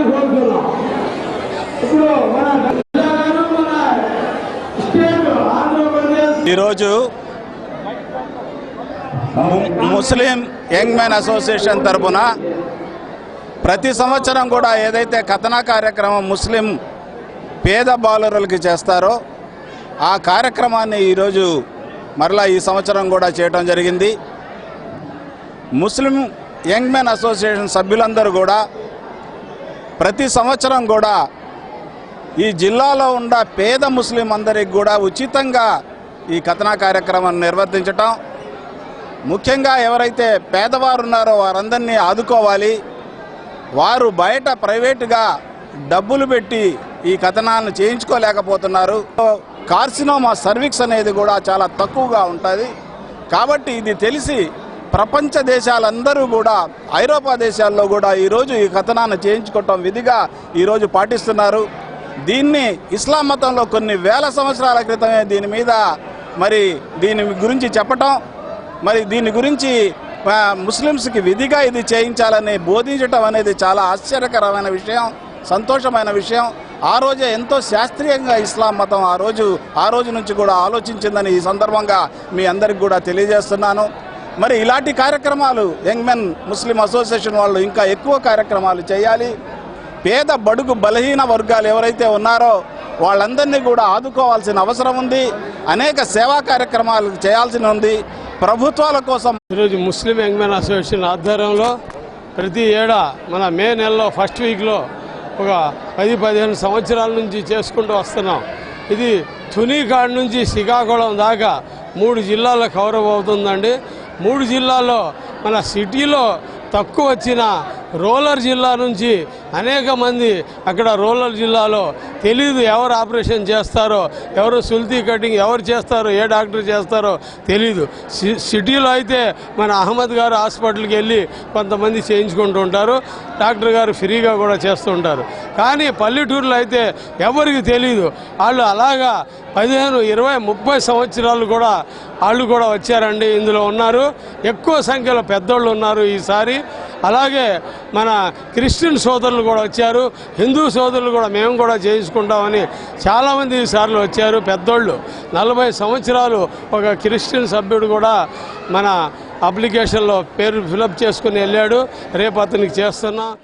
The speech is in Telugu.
రావాలని కోరుకున్నాం ఇప్పుడు మన ఈరోజు ము- ముస్లిం యంగ్ మ్యాన్ అసోసియేషన్ తరపున ప్రతి సంవత్సరం కూడా ఏదైతే కథనా కార్యక్రమం ముస్లిం పేద బాలురులకి చేస్తారో ఆ కార్యక్రమాన్ని ఈరోజు మరలా ఈ సంవత్సరం కూడా చేయటం జరిగింది. ముస్లిం యంగ్ మ్యాన్ అసోసియేషన్ సభ్యులందరూ కూడా ప్రతి సంవత్సరం కూడా ఈ జిల్లాలో ఉన్న పేద ముస్లిం అందరికి కూడా ఉచితంగా ఈ కథనా కార్యక్రమాన్ని నిర్వర్తించటం. ముఖ్యంగా ఎవరైతే పేదవారు ఉన్నారో వారందరినీ ఆదుకోవాలి. వారు బయట ప్రైవేటుగా డబ్బులు పెట్టి ఈ కథనాలను చేయించుకోలేకపోతున్నారు. కార్సినోమా సర్వీక్స్ అనేది కూడా చాలా తక్కువగా ఉంటుంది. కాబట్టి ఇది తెలిసి ప్రపంచ దేశాలందరూ కూడా ఐరోపా దేశాల్లో కూడా ఈరోజు ఈ కథనాన్ని చేయించుకోవటం విధిగా ఈరోజు పాటిస్తున్నారు. దీన్ని ఇస్లాం మతంలో కొన్ని వేల సంవత్సరాల క్రితమే దీని మీద మరి దీని గురించి చెప్పటం మరి దీని గురించి ముస్లిమ్స్కి విధిగా ఇది చేయించాలని బోధించటం అనేది చాలా ఆశ్చర్యకరమైన విషయం సంతోషమైన విషయం. ఆ రోజే ఎంతో శాస్త్రీయంగా ఇస్లాం మతం ఆ రోజు ఆ రోజు నుంచి కూడా ఆలోచించిందని ఈ సందర్భంగా మీ అందరికి కూడా తెలియజేస్తున్నాను. మరి ఇలాంటి కార్యక్రమాలు యంగ్ మెన్ ముస్లిం అసోసియేషన్ వాళ్ళు ఇంకా ఎక్కువ కార్యక్రమాలు చేయాలి. పేద బడుగు బలహీన వర్గాలు ఎవరైతే ఉన్నారో వాళ్ళందరినీ కూడా ఆదుకోవాల్సిన అవసరం ఉంది. అనేక సేవా కార్యక్రమాలు చేయాల్సి ఉంది. ప్రభుత్వాల కోసం ఈరోజు ముస్లిం యంగ్ అసోసియేషన్ ఆధ్వర్యంలో ప్రతి ఏడా మన మే నెలలో ఫస్ట్ వీక్లో ఒక పది పదిహేను సంవత్సరాల నుంచి చేసుకుంటూ వస్తున్నాం. ఇది తునికాడ్ నుంచి శ్రీకాకుళం దాకా మూడు జిల్లాల కవర్ అవుతుందండి మూడు జిల్లాల్లో మన సిటీలో తక్కువ వచ్చిన రూరల్ జిల్లా నుంచి అనేక మంది అక్కడ రూరల్ జిల్లాలో తెలీదు ఎవరు ఆపరేషన్ చేస్తారో ఎవరు సుల్తీ కటింగ్ ఎవరు చేస్తారో ఏ డాక్టర్ చేస్తారో తెలీదు. సి- సిటీలో అయితే మన అహ్మద్ గారు హాస్పిటల్కి వెళ్ళి కొంతమంది చేయించుకుంటూ ఉంటారు డాక్టర్ గారు ఫ్రీగా కూడా చేస్తుంటారు కానీ పల్లెటూరులో అయితే ఎవరికి తెలియదు వాళ్ళు అలాగా పదిహేను ఇరవై ముప్పై సంవత్సరాలు కూడా వాళ్ళు కూడా వచ్చారండి ఇందులో ఉన్నారు. ఎక్కువ సంఖ్యలో పెద్దోళ్ళు ఉన్నారు ఈసారి. అలాగే మన క్రిస్టియన్ సోదరులు కూడా వచ్చారు హిందూ సోదరులు కూడా మేము కూడా చేయించుకుంటామని చాలామంది ఈసార్లు వచ్చారు. పెద్దోళ్ళు నలభై సంవత్సరాలు ఒక క్రిస్టియన్ సభ్యుడు కూడా మన అప్లికేషన్లో పేరు ఫిలప్ చేసుకుని వెళ్ళాడు. రేపు అతనికి చేస్తున్నా.